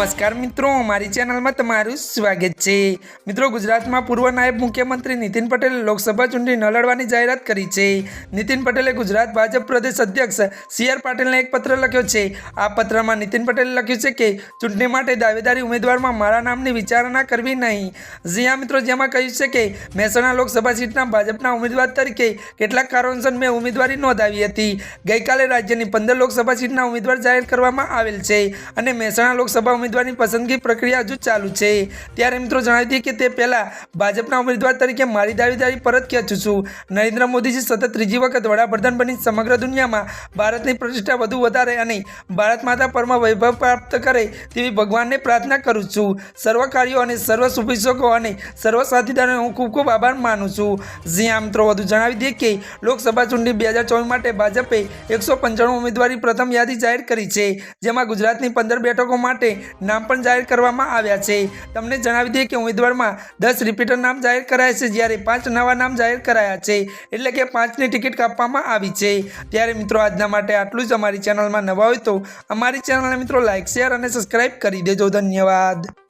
નમસ્કાર મિત્રો, મારી ચેનલમાં તમારું સ્વાગત છે. મિત્રો, ગુજરાતમાં પૂર્વ નાયબ મુખ્યમંત્રી નીતિન પટેલે લોકસભા ચૂંટણી ન લડવાની જાહેરાત કરી છે. નીતિન પટેલે ગુજરાત ભાજપ પ્રદેશ અધ્યક્ષ સી આર પાટીલને એક પત્ર લખ્યો છે. આ પત્રમાં નીતિન પટેલે લખ્યું છે કે, ચૂંટણી માટે દાવેદારી ઉમેદવારમાં મારા નામની વિચારણા કરવી નહીં. જ્યાં મિત્રો, જેમાં કહ્યું છે કે, મહેસાણા લોકસભા સીટના ભાજપના ઉમેદવાર તરીકે કેટલાક કારણોસર મેં ઉમેદવારી નોંધાવી હતી. ગઈકાલે રાજ્યની પંદર લોકસભા સીટના ઉમેદવાર જાહેર કરવામાં આવેલ છે અને મહેસાણા લોકસભા ઉમેદવારની પસંદગી પ્રક્રિયા હજુ ચાલુ છે. ત્યારે મિત્રો જણાવી દઈએ કે તે પહેલાં ભાજપના ઉમેદવાર તરીકે મારી દાવેદારી પરત ખેંચું છું. નરેન્દ્ર મોદીજી સતત ત્રીજી વખત વડાપ્રધાન બની સમગ્ર દુનિયામાં ભારતની પ્રતિષ્ઠા વધુ વધારે અને ભારત માતા પરમ વૈભવ પ્રાપ્ત કરે તેવી ભગવાનને પ્રાર્થના કરું છું. સર્વ કાર્યો અને સર્વ શુભેચ્છકો અને સર્વ સાથીદારોને હું ખૂબ ખૂબ આભાર માનું છું. જ્યાં મિત્રો, વધુ જણાવી દઈએ કે લોકસભા ચૂંટણી બે હજાર ચોવીસ માટે ભાજપે એકસો પંચાણું ઉમેદવારી પ્રથમ યાદી જાહેર કરી છે, જેમાં ગુજરાતની પંદર બેઠકો માટે નામ પણ જાહેર કરવામાં આવ્યા છે. તમને જણાવી દઈએ કે ઉમેદવારમાં દસ રિપીટર નામ જાહેર કરાયા છે, જ્યારે પાંચ નવા નામ જાહેર કરાયા છે, એટલે કે પાંચની ટિકિટ કાપવામાં આવી છે. ત્યારે મિત્રો આજના માટે આટલું જ. અમારી ચેનલમાં નવા હોય તો અમારી ચેનલને મિત્રો લાઇક શેર અને સબસ્ક્રાઈબ કરી દેજો. ધન્યવાદ.